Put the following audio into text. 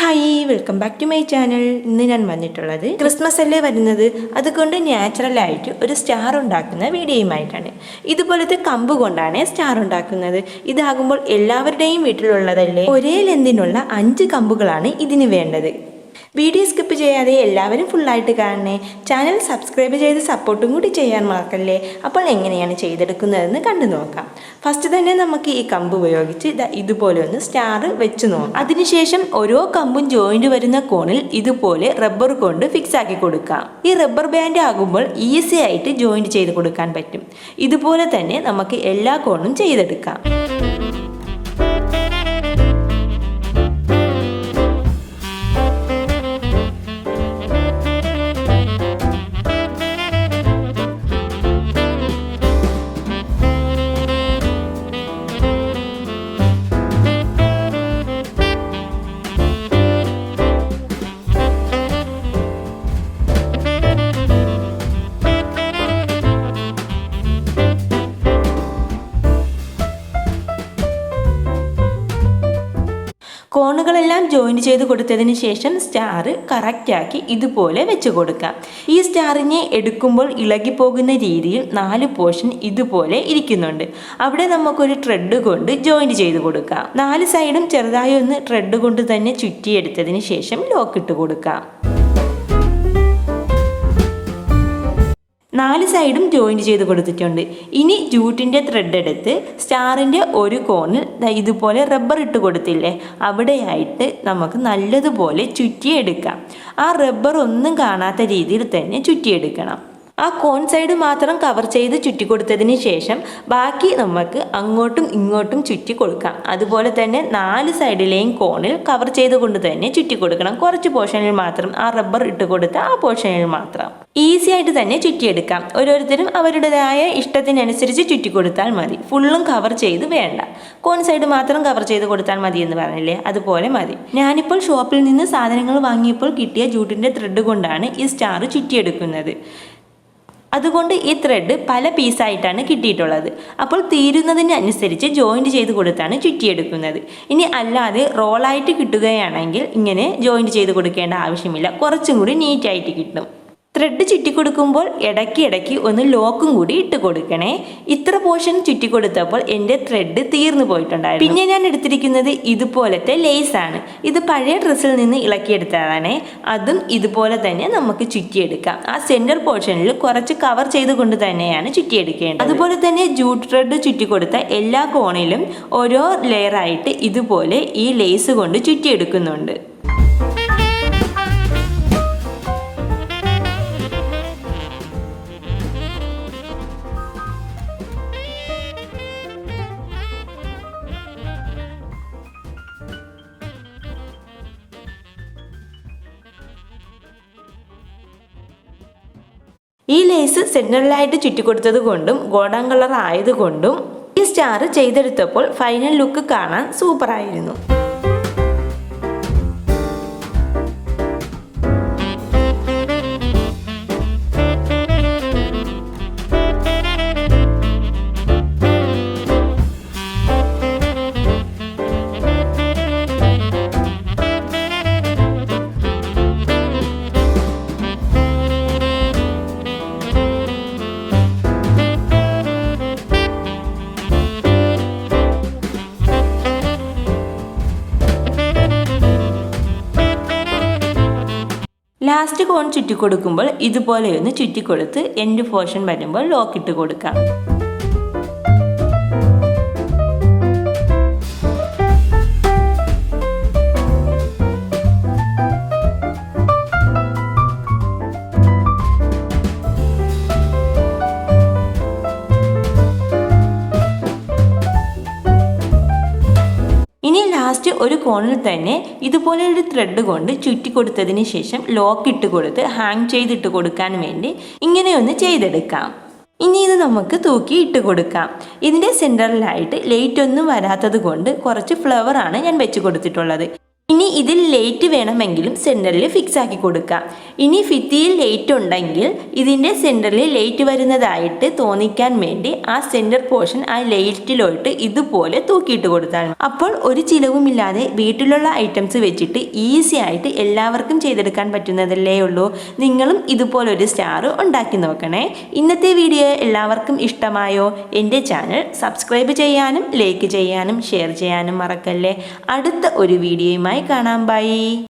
Hi welcome back to my channel ഇന്ന് ഞാൻ വന്നിട്ടുള്ളത് ക്രിസ്മസ് അല്ലേ വരുന്നത്? അതുകൊണ്ട് നാച്ചുറലായിട്ട് ഒരു സ്റ്റാർ ഉണ്ടാക്കുന്ന വീഡിയോയുമായിട്ടാണ്. ഇതുപോലത്തെ കമ്പ് കൊണ്ടാണ് സ്റ്റാർ ഉണ്ടാക്കുന്നത്. ഇതാകുമ്പോൾ എല്ലാവരുടെയും വീട്ടിലുള്ളതല്ലേ? ഒരേ ലെന്തിനുള്ള അഞ്ച് കമ്പുകളാണ് ഇതിന് വേണ്ടത്. വീഡിയോ സ്കിപ്പ് ചെയ്യാതെ എല്ലാവരും ഫുള്ളായിട്ട് കാണണേ. ചാനൽ സബ്സ്ക്രൈബ് ചെയ്ത് സപ്പോർട്ടും കൂടി ചെയ്യാൻ മറക്കല്ലേ? അപ്പോൾ എങ്ങനെയാണ് ചെയ്തെടുക്കുന്നതെന്ന് കണ്ടു നോക്കാം. ഫസ്റ്റ് തന്നെ നമുക്ക് ഈ കമ്പ് ഉപയോഗിച്ച് ഇതാ ഇതുപോലെ ഒന്ന് സ്റ്റാർ വെച്ച് നോക്കാം അതിനുശേഷം ഓരോ കമ്പും ജോയിന്റ് വരുന്ന കോണിൽ ഇതുപോലെ റബ്ബർ കൊണ്ട് ഫിക്സ് ആക്കി കൊടുക്കാം. ഈ റബ്ബർ ബാൻഡ് ആകുമ്പോൾ ഈസി ആയിട്ട് ജോയിന്റ് ചെയ്ത് കൊടുക്കാൻ പറ്റും. ഇതുപോലെ തന്നെ നമുക്ക് എല്ലാ കോണും ചെയ്തെടുക്കാം. കോണുകളെല്ലാം ജോയിൻ ചെയ്ത് കൊടുത്തതിന് ശേഷം സ്റ്റാർ കറക്റ്റാക്കി ഇതുപോലെ വെച്ച് കൊടുക്കാം. ഈ സ്റ്റാറിനെ എടുക്കുമ്പോൾ ഇളകിപ്പോകുന്ന രീതിയിൽ നാല് പോർഷൻ ഇതുപോലെ ഇരിക്കുന്നുണ്ട്. അവിടെ നമുക്കൊരു ട്രെഡ് കൊണ്ട് ജോയിൻ ചെയ്ത് കൊടുക്കാം. നാല് സൈഡും ചെറുതായി ഒന്ന് ട്രെഡ് കൊണ്ട് തന്നെ ചുറ്റിയെടുത്തതിന് ശേഷം ലോക്കിട്ട് കൊടുക്കാം. നാല് സൈഡും ജോയിന്റ് ചെയ്ത് കൊടുത്തിട്ടുണ്ട്. ഇനി ജൂട്ടിന്റെ ത്രെഡ് എടുത്ത് സ്റ്റാറിന്റെ ഒരു കോണിൽ ഇതുപോലെ റബ്ബർ ഇട്ട് കൊടുത്തില്ലേ അവിടെയായിട്ട് നമുക്ക് നല്ലതുപോലെ ചുറ്റിയെടുക്കാം. ആ റബ്ബർ ഒന്നും കാണാത്ത രീതിയിൽ തന്നെ ചുറ്റിയെടുക്കണം. ആ കോൺ സൈഡ് മാത്രം കവർ ചെയ്ത് ചുറ്റി കൊടുത്തതിന് ശേഷം ബാക്കി നമുക്ക് അങ്ങോട്ടും ഇങ്ങോട്ടും ചുറ്റി കൊടുക്കാം. അതുപോലെ തന്നെ നാല് സൈഡിലെയും കോണിൽ കവർ ചെയ്തുകൊണ്ട് തന്നെ ചുറ്റി കൊടുക്കണം. കുറച്ച് പോർഷനിൽ മാത്രം ആ റബ്ബർ ഇട്ട് കൊടുത്ത ആ പോർഷനിൽ മാത്രം. ഈസി ആയിട്ട് തന്നെ ചുറ്റിയെടുക്കാം. ഓരോരുത്തരും അവരുടേതായ ഇഷ്ടത്തിനനുസരിച്ച് ചുറ്റി കൊടുത്താൽ മതി. ഫുള്ളും കവർ ചെയ്ത് വേണ്ട. കോൺ സൈഡ് മാത്രം കവർ ചെയ്ത് കൊടുത്താൽ മതി എന്ന് പറഞ്ഞില്ലേ? അതുപോലെ മതി. ഞാനിപ്പോൾ ഷോപ്പിൽ നിന്ന് സാധനങ്ങൾ വാങ്ങിയപ്പോൾ കിട്ടിയ ജൂട്ടിന്റെ ത്രെഡ് കൊണ്ടാണ് ഈ സ്റ്റാർ ചുറ്റിയെടുക്കുന്നത്. അതുകൊണ്ട് ഈ ത്രെഡ് പല പീസായിട്ടാണ് കിട്ടിയിട്ടുള്ളത്. അപ്പോൾ തീരുന്നതിനനുസരിച്ച് ജോയിന്റ് ചെയ്ത് കൊടുത്താണ് ചുറ്റിയെടുക്കുന്നത്. ഇനി അല്ലാതെ റോളായിട്ട് കിട്ടുകയാണെങ്കിൽ ഇങ്ങനെ ജോയിന്റ് ചെയ്ത് കൊടുക്കേണ്ട ആവശ്യമില്ല. കുറച്ചും കൂടി നീറ്റായിട്ട് കിട്ടും. ത്രെഡ് ചുറ്റി കൊടുക്കുമ്പോൾ ഇടയ്ക്ക് ഇടയ്ക്ക് ഒന്ന് ലോക്കും കൂടി ഇട്ട് കൊടുക്കണേ. ഇത്ര പോർഷൻ ചുറ്റി കൊടുത്തപ്പോൾ എന്റെ ത്രെഡ് തീർന്നു പോയിട്ടുണ്ടായിരുന്നു. പിന്നെ ഞാൻ എടുത്തിരിക്കുന്നത് ഇതുപോലത്തെ ലേസ് ആണ്. ഇത് പഴയ ഡ്രസ്സിൽ നിന്ന് ഇളക്കിയെടുത്തതാണേ. അതും ഇതുപോലെ തന്നെ നമുക്ക് ചുറ്റിയെടുക്കാം. ആ സെന്റർ പോർഷനിൽ കുറച്ച് കവർ ചെയ്തുകൊണ്ട് തന്നെയാണ് ചുറ്റിയെടുക്കേണ്ടത്. അതുപോലെ തന്നെ ജൂട്ട് ത്രെഡ് ചുറ്റി കൊടുത്ത എല്ലാ കോണിലും ഓരോ ലെയറായിട്ട് ഇതുപോലെ ഈ ലേസ് കൊണ്ട് ചുറ്റിയെടുക്കുന്നുണ്ട്. ഈ ലേസ് സെന്ററിലായിട്ട് ചുറ്റിക്കൊടുത്തത് കൊണ്ടും ഗോൾഡൻ കളർ ആയതുകൊണ്ടും ഈ സ്റ്റാർ ചെയ്തെടുത്തപ്പോൾ ഫൈനൽ ലുക്ക് കാണാൻ സൂപ്പറായിരുന്നു ലാസ്റ്റ് കോൺ ചുറ്റിക്കൊടുക്കുമ്പോൾ ഇതുപോലെ ഒന്ന് ചുറ്റിക്കൊടുത്ത് എൻഡ് പോർഷൻ വരുമ്പോൾ ലോക്കിട്ട് കൊടുക്കാം. ലാസ്റ്റ് ഒരു കോണിൽ തന്നെ ഇതുപോലെ ഒരു ത്രെഡ് കൊണ്ട് ചുറ്റി കൊടുത്തതിന് ശേഷം ലോക്ക് ഇട്ട് കൊടുത്ത് ഹാങ് ചെയ്തിട്ട് കൊടുക്കാൻ വേണ്ടി ഇങ്ങനെയൊന്ന് ചെയ്തെടുക്കാം. ഇനി ഇത് നമുക്ക് തൂക്കി ഇട്ട് കൊടുക്കാം. ഇതിന്റെ സെന്ററിലായിട്ട് ലൈറ്റ് ഒന്നും വരാത്തത് കൊണ്ട് കുറച്ച് ഫ്ലവറാണ് ഞാൻ വെച്ച് കൊടുത്തിട്ടുള്ളത്. ഇനി ഇതിൽ ലേറ്റ് വേണമെങ്കിലും സെന്ററിൽ ഫിക്സ് ആക്കി കൊടുക്കാം. ഇനി ഫിത്തിയിൽ ലേറ്റ് ഉണ്ടെങ്കിൽ ഇതിന്റെ സെന്ററിൽ ലേറ്റ് വരുന്നതായിട്ട് തോന്നിക്കാൻ വേണ്ടി ആ സെന്റർ പോർഷൻ ആ ലൈറ്റിലോട്ട് ഇതുപോലെ തൂക്കിയിട്ട് കൊടുത്താൽ. അപ്പോൾ ഒരു ചിലവുമില്ലാതെ വീട്ടിലുള്ള ഐറ്റംസ് വെച്ചിട്ട് ഈസി ആയിട്ട് എല്ലാവർക്കും ചെയ്തെടുക്കാൻ പറ്റുന്നതല്ലേ ഉള്ളൂ. നിങ്ങളും ഇതുപോലൊരു സ്റ്റാർ ഉണ്ടാക്കി നോക്കണേ. ഇന്നത്തെ വീഡിയോ എല്ലാവർക്കും ഇഷ്ടമായോ? എന്റെ ചാനൽ സബ്സ്ക്രൈബ് ചെയ്യാനും ലൈക്ക് ചെയ്യാനും ഷെയർ ചെയ്യാനും മറക്കല്ലേ? അടുത്ത ഒരു വീഡിയോയുമായി കാണാം. ബൈ.